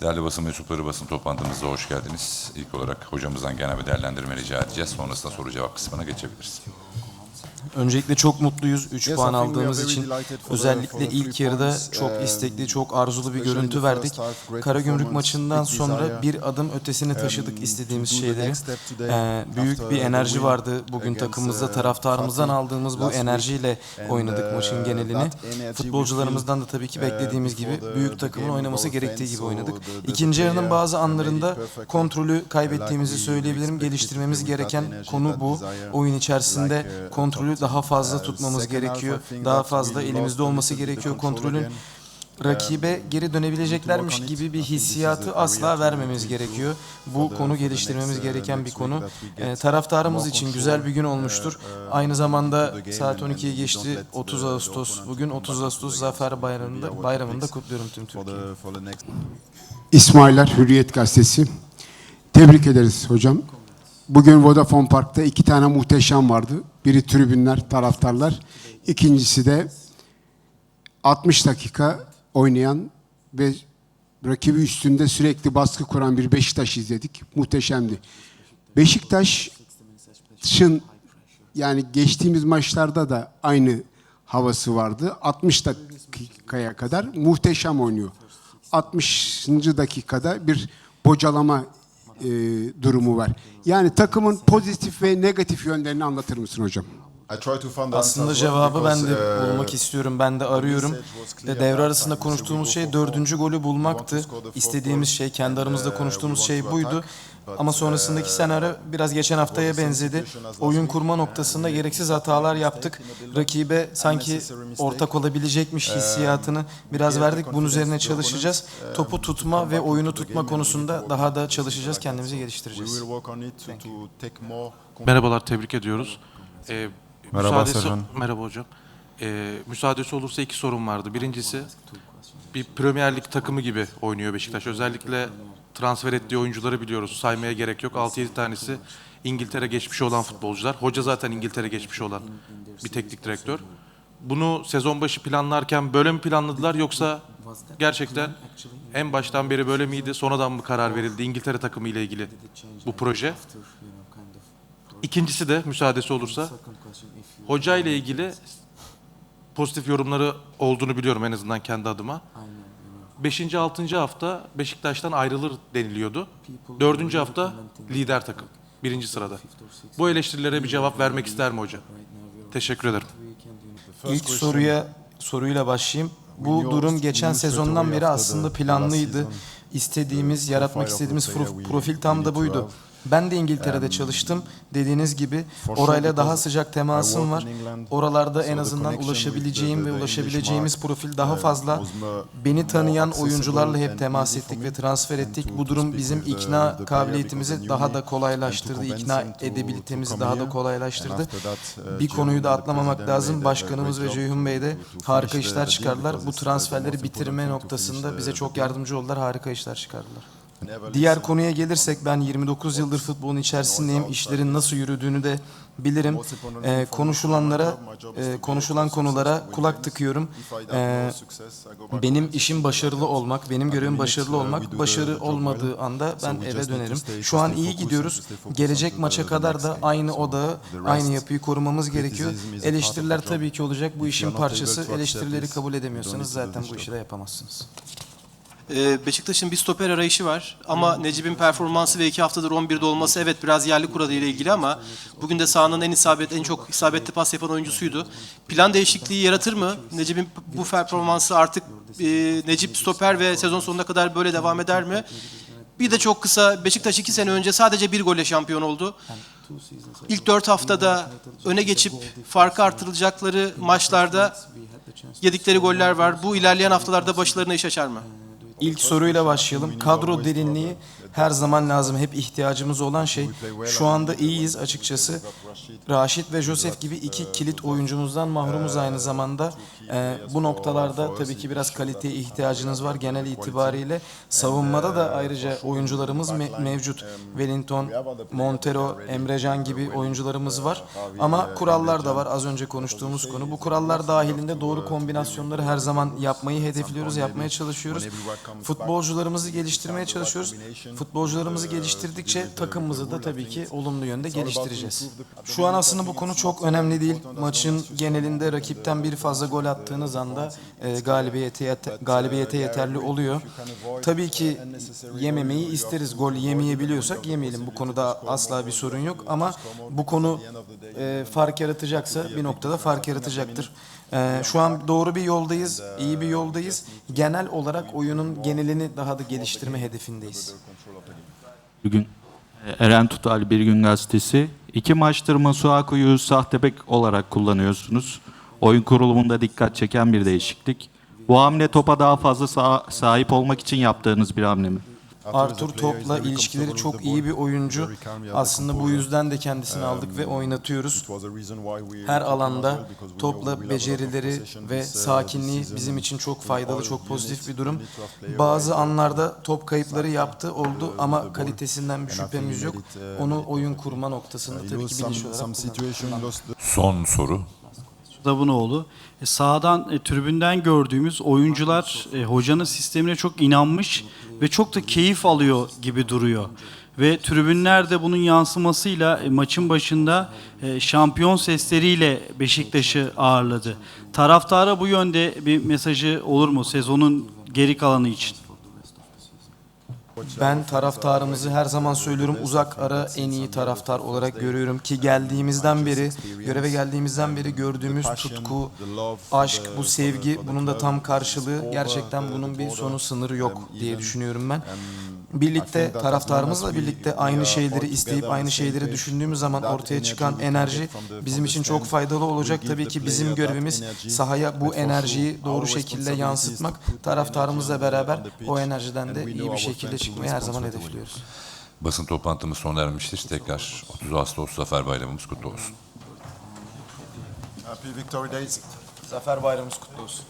Değerli basın mensupları basın toplantımıza hoş geldiniz. İlk olarak hocamızdan genel bir değerlendirme rica edeceğiz. Sonrasında soru cevap kısmına geçebiliriz. Öncelikle çok mutluyuz 3 Yes, puan aldığımız için. Özellikle ilk yarıda çok Um, istekli, çok arzulu bir görüntü verdik. Karagümrük maçından sonra bir adım taşıdık Um, istediğimiz do the şeyleri. Ee, büyük bir enerji vardı bugün takımımızda uh, taraftarımızdan aldığımız bu enerjiyle oynadık uh, maçın genelini. Futbolcularımızdan da tabii ki feel, beklediğimiz uh, gibi büyük takımın oynaması gerektiği gibi oynadık. İkinci yarının bazı anlarında kontrolü kaybettiğimizi söyleyebilirim. Geliştirmemiz gereken konu bu. Oyun içerisinde uh, kontrolü daha fazla Uh, tutmamız gerekiyor. Daha fazla elimizde olması gerekiyor kontrolün. Rakibe geri dönebileceklermiş gibi bir hissiyatı asla vermemiz gerekiyor. Bu konu geliştirmemiz uh, gereken bir konu. Ee, taraftarımız için güzel bir gün uh, olmuştur. uh, Aynı zamanda saat and- 12'ye and we geçti. don't let the- 30 the Ağustos. Bugün come 30 back Ağustos Zafer. Bayramı'nda, bayramında kutluyorum tüm Türkiye'yi. İsmailer Hürriyet Gazetesi. Tebrik ederiz hocam. Bugün Vodafone Park'ta iki tane muhteşem vardı. Biri tribünler, taraftarlar. İkincisi de 60 dakika oynayan ve rakibi üstünde sürekli baskı kuran bir Beşiktaş izledik. Muhteşemdi. Beşiktaş'ın yani geçtiğimiz maçlarda da aynı havası vardı. 60 dakikaya kadar muhteşem oynuyor. 60. dakikada bir bocalama e, durumu var. Yani takımın pozitif ve negatif yönlerini anlatır mısın hocam? Aslında cevabı ben de uh, bulmak istiyorum. Ben de arıyorum. Devre arasında konuştuğumuz şey dördüncü golü bulmaktı. İstediğimiz şey, kendi aramızda konuştuğumuz şey buydu. Ama sonrasındaki senaryo biraz geçen haftaya benzedi. Oyun kurma noktasında gereksiz hatalar yaptık. Rakibe sanki ortak olabilecekmiş hissiyatını biraz verdik. Bunun üzerine çalışacağız. Topu tutma ve oyunu tutma konusunda daha da çalışacağız. Kendimizi geliştireceğiz. Merhabalar, tebrik ediyoruz. Ee, Merhaba müsaadesi- Serhan. Merhaba hocam. Ee, müsaadesi olursa iki sorum vardı. Birincisi, bir Premier Lig takımı gibi oynuyor Beşiktaş. Özellikle transfer ettiği oyuncuları biliyoruz. Saymaya gerek yok. 6-7 tanesi İngiltere geçmişi olan futbolcular. Hoca zaten İngiltere geçmişi olan bir teknik direktör. Bunu sezon başı planlarken böyle mi planladılar yoksa gerçekten en baştan beri böyle miydi? Sonradan mı karar verildi İngiltere takımı ile ilgili bu proje? İkincisi de müsaadesi olursa hoca ile ilgili pozitif yorumları olduğunu biliyorum en azından kendi adıma. 5. 6. hafta Beşiktaş'tan ayrılır deniliyordu. 4. hafta lider takım. Birinci sırada. Bu eleştirilere bir cevap vermek ister mi hoca? Teşekkür ederim. İlk soruya soruyla başlayayım. Bu durum geçen sezondan beri aslında planlıydı. İstediğimiz, yaratmak istediğimiz pro- profil tam da buydu. Ben de İngiltere'de çalıştım. Dediğiniz gibi orayla daha sıcak temasım var. Oralarda en azından ulaşabileceğim ve ulaşabileceğimiz profil daha fazla. Beni tanıyan oyuncularla hep temas ettik ve transfer ettik. Bu durum bizim ikna kabiliyetimizi daha da kolaylaştırdı. İkna edebilitemizi daha da kolaylaştırdı. Bir konuyu da atlamamak lazım. Başkanımız ve Ceyhun Bey de harika işler çıkardılar. Bu transferleri bitirme noktasında bize çok yardımcı oldular. Harika işler çıkardılar. Diğer konuya gelirsek ben 29 yıldır futbolun içerisindeyim. İşlerin nasıl yürüdüğünü de bilirim. Ee, konuşulanlara, e, konuşulan konulara kulak tıkıyorum. Ee, benim işim başarılı olmak, benim görevim başarılı olmak. Başarı olmadığı anda ben eve dönerim. Şu an iyi gidiyoruz. Gelecek maça kadar da aynı odağı, aynı yapıyı korumamız gerekiyor. Eleştiriler tabii ki olacak. Bu işin parçası. Eleştirileri kabul edemiyorsanız zaten bu işi de yapamazsınız. Ee, Beşiktaş'ın bir stoper arayışı var ama Necip'in performansı ve iki haftadır 11'de olması evet biraz yerli kuralı ile ilgili ama bugün de sahanın en isabet en çok isabetli pas yapan oyuncusuydu. Plan değişikliği yaratır mı? Necip'in bu performansı artık e, Necip stoper ve sezon sonuna kadar böyle devam eder mi? Bir de çok kısa Beşiktaş iki sene önce sadece bir golle şampiyon oldu. İlk dört haftada öne geçip farkı artırılacakları maçlarda yedikleri goller var. Bu ilerleyen haftalarda başlarına iş açar mı? İlk soruyla başlayalım. Kadro derinliği her zaman lazım. Hep ihtiyacımız olan şey. Şu anda iyiyiz açıkçası. Raşit ve Josef gibi iki kilit oyuncumuzdan mahrumuz aynı zamanda. Ee, bu noktalarda tabii ki biraz kaliteye ihtiyacınız var genel itibariyle. Savunmada da ayrıca oyuncularımız me- mevcut. Wellington, Montero, Emrecan gibi oyuncularımız var. Ama kurallar da var az önce konuştuğumuz konu. Bu kurallar dahilinde doğru kombinasyonları her zaman yapmayı hedefliyoruz, yapmaya çalışıyoruz. Futbolcularımızı geliştirmeye çalışıyoruz. Futbolcularımızı geliştirdikçe takımımızı da tabii ki olumlu yönde geliştireceğiz. Şu an aslında bu konu çok önemli değil. Maçın genelinde rakipten bir fazla gol attığınız anda e, galibiyete yete- galibiyete yeterli oluyor. Tabii ki yememeyi isteriz. Gol yemeyebiliyorsak yemeyelim. Bu konuda asla bir sorun yok ama bu konu e, fark yaratacaksa bir noktada fark yaratacaktır. E, şu an doğru bir yoldayız, iyi bir yoldayız. Genel olarak oyunun genelini daha da geliştirme hedefindeyiz. Bugün e, Eren Tutal Bir Gün Gazetesi. İki maçtır Masuaku'yu sahte bek olarak kullanıyorsunuz. Oyun kurulumunda dikkat çeken bir değişiklik. Bu hamle topa daha fazla sa- sahip olmak için yaptığınız bir hamle mi? Artur Top'la ilişkileri çok iyi bir oyuncu. Aslında bu yüzden de kendisini aldık ve oynatıyoruz. Her alanda topla becerileri ve sakinliği bizim için çok faydalı, çok pozitif bir durum. Bazı anlarda top kayıpları yaptı, oldu ama kalitesinden bir şüphemiz yok. Onu oyun kurma noktasında tabii ki bilinçli olarak kullandık. Son soru. Davunoğlu. E, Sağdan e, tribünden gördüğümüz oyuncular e, hocanın sistemine çok inanmış ve çok da keyif alıyor gibi duruyor. Ve tribünler de bunun yansımasıyla e, maçın başında e, şampiyon sesleriyle Beşiktaş'ı ağırladı. Taraftara bu yönde bir mesajı olur mu sezonun geri kalanı için? Ben taraftarımızı her zaman söylüyorum uzak ara en iyi taraftar olarak görüyorum ki geldiğimizden beri göreve geldiğimizden beri gördüğümüz tutku, aşk, bu sevgi bunun da tam karşılığı gerçekten bunun bir sonu sınırı yok diye düşünüyorum ben. Birlikte taraftarımızla birlikte aynı şeyleri isteyip aynı şeyleri düşündüğümüz zaman ortaya çıkan enerji bizim için çok faydalı olacak. Tabii ki bizim görevimiz sahaya bu enerjiyi doğru şekilde yansıtmak. Taraftarımızla beraber o enerjiden de iyi bir şekilde çıkmayı her zaman hedefliyoruz. Basın toplantımız sona ermiştir. Tekrar 30 Ağustos Zafer Bayramımız kutlu olsun. Happy Victory Days. Zafer bayramımız kutlu olsun.